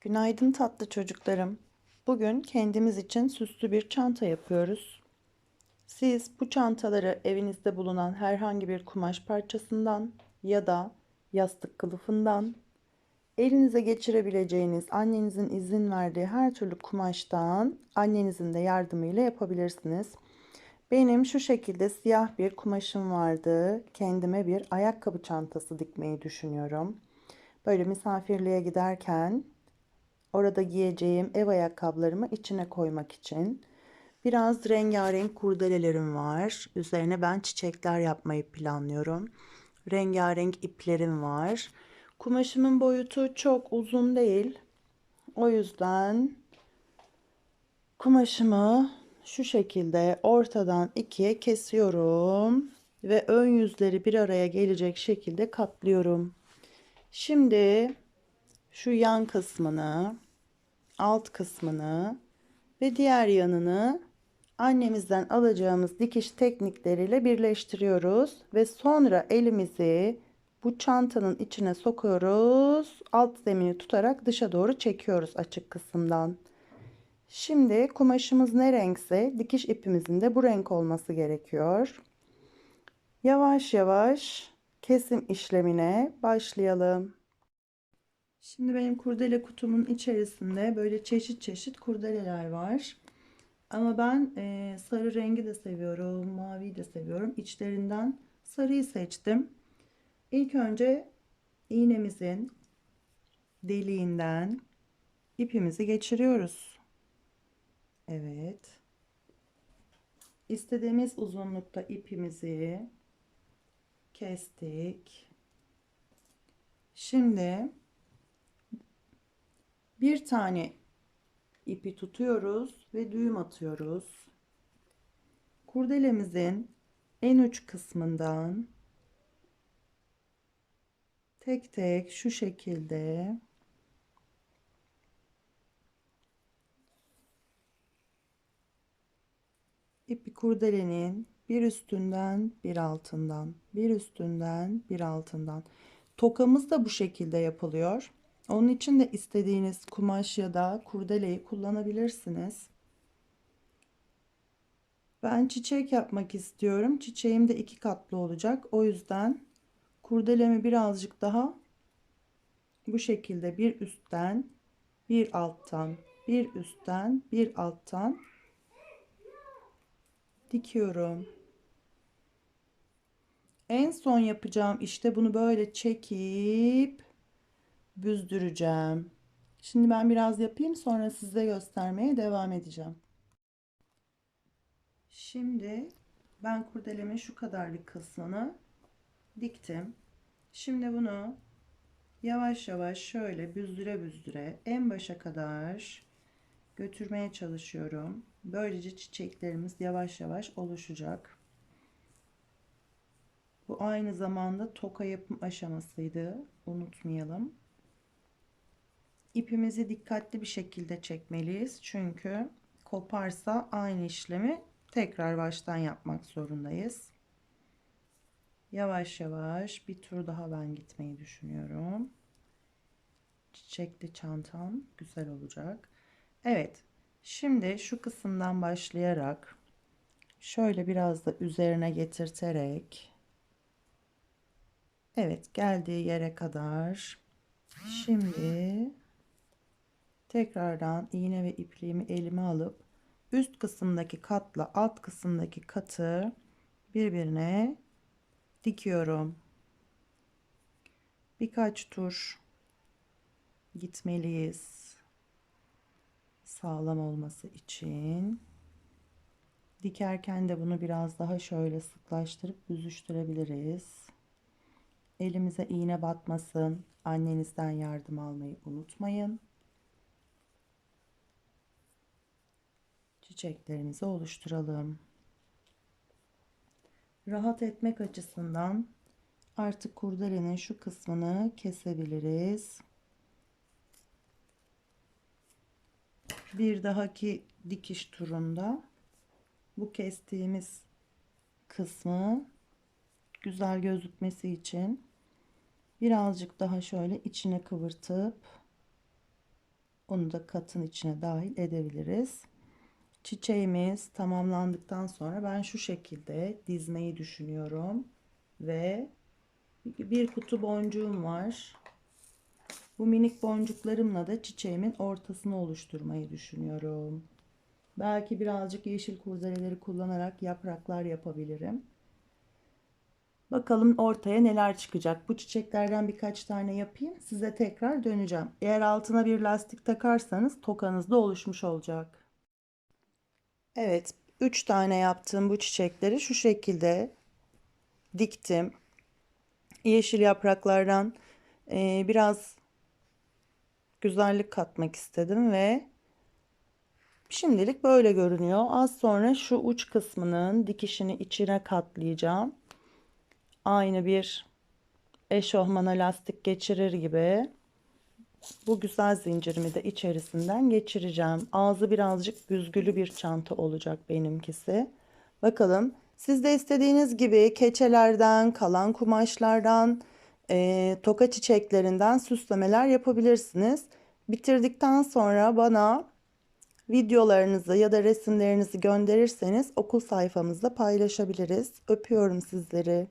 Günaydın tatlı çocuklarım. Bugün kendimiz için süslü bir çanta yapıyoruz. Siz bu çantaları evinizde bulunan herhangi bir kumaş parçasından ya da yastık kılıfından, elinize geçirebileceğiniz annenizin izin verdiği her türlü kumaştan annenizin de yardımıyla yapabilirsiniz. Benim şu şekilde siyah bir kumaşım vardı. Kendime bir ayakkabı çantası dikmeyi düşünüyorum. Böyle misafirliğe giderken orada giyeceğim ev ayakkabılarımı içine koymak için. Biraz rengarenk kurdelelerim var. Üzerine ben çiçekler yapmayı planlıyorum. Rengarenk iplerim var. Kumaşımın boyutu çok uzun değil. O yüzden kumaşımı şu şekilde ortadan ikiye kesiyorum ve ön yüzleri bir araya gelecek şekilde katlıyorum. Şimdi şu yan kısmını, alt kısmını ve diğer yanını annemizden alacağımız dikiş teknikleriyle birleştiriyoruz ve sonra elimizi bu çantanın içine sokuyoruz. Alt zemini tutarak dışa doğru çekiyoruz açık kısımdan. Şimdi kumaşımız ne renkse dikiş ipimizin de bu renk olması gerekiyor. Yavaş yavaş kesim işlemine başlayalım. Şimdi benim kurdele kutumun içerisinde böyle çeşit çeşit kurdeleler var. Ama ben e, sarı rengi de seviyorum, maviyi de seviyorum. İçlerinden sarıyı seçtim. İlk önce iğnemizin deliğinden ipimizi geçiriyoruz. Evet. İstediğimiz uzunlukta ipimizi kestik. Şimdi bir tane ipi tutuyoruz ve düğüm atıyoruz. Kurdelemizin en uç kısmından tek tek şu şekilde ipi kurdelenin bir üstünden bir altından bir üstünden bir altından tokamız da bu şekilde yapılıyor. Onun için de istediğiniz kumaş ya da kurdeleyi kullanabilirsiniz. Ben çiçek yapmak istiyorum. Çiçeğim de iki katlı olacak. O yüzden kurdelemi birazcık daha bu şekilde bir üstten bir alttan bir üstten bir alttan dikiyorum. En son yapacağım işte bunu böyle çekip büzdüreceğim. Şimdi ben biraz yapayım sonra size göstermeye devam edeceğim. Şimdi ben kurdelemin şu kadarlık kısmını diktim. Şimdi bunu yavaş yavaş şöyle büzdüre büzdüre en başa kadar götürmeye çalışıyorum. Böylece çiçeklerimiz yavaş yavaş oluşacak. Bu aynı zamanda toka yapım aşamasıydı. Unutmayalım. İpimizi dikkatli bir şekilde çekmeliyiz. Çünkü koparsa aynı işlemi tekrar baştan yapmak zorundayız. Yavaş yavaş bir tur daha ben gitmeyi düşünüyorum. Çiçekli çantam güzel olacak. Evet. Şimdi şu kısımdan başlayarak şöyle biraz da üzerine getirterek Evet geldiği yere kadar şimdi tekrardan iğne ve ipliğimi elime alıp üst kısımdaki katla alt kısımdaki katı birbirine dikiyorum. Birkaç tur gitmeliyiz. Sağlam olması için. Dikerken de bunu biraz daha şöyle sıklaştırıp büzüştürebiliriz. Elimize iğne batmasın. Annenizden yardım almayı unutmayın. Çiçeklerimizi oluşturalım. Rahat etmek açısından artık kurdelenin şu kısmını kesebiliriz. Bir dahaki dikiş turunda bu kestiğimiz kısmı güzel gözükmesi için birazcık daha şöyle içine kıvırtıp Onu da katın içine dahil edebiliriz. Çiçeğimiz tamamlandıktan sonra ben şu şekilde dizmeyi düşünüyorum. Ve bir kutu boncuğum var. Bu minik boncuklarımla da çiçeğimin ortasını oluşturmayı düşünüyorum. Belki birazcık yeşil kurdeleleri kullanarak yapraklar yapabilirim. Bakalım ortaya neler çıkacak. Bu çiçeklerden birkaç tane yapayım. Size tekrar döneceğim. Eğer altına bir lastik takarsanız tokanız da oluşmuş olacak. Evet, 3 tane yaptığım bu çiçekleri şu şekilde diktim. Yeşil yapraklardan e, biraz güzellik katmak istedim ve şimdilik böyle görünüyor. Az sonra şu uç kısmının dikişini içine katlayacağım. Aynı bir eşofmana lastik geçirir gibi bu güzel zincirimi de içerisinden geçireceğim. Ağzı birazcık büzgülü bir çanta olacak benimkisi. Bakalım siz de istediğiniz gibi keçelerden, kalan kumaşlardan, e, toka çiçeklerinden süslemeler yapabilirsiniz. Bitirdikten sonra bana videolarınızı ya da resimlerinizi gönderirseniz okul sayfamızda paylaşabiliriz. Öpüyorum sizleri.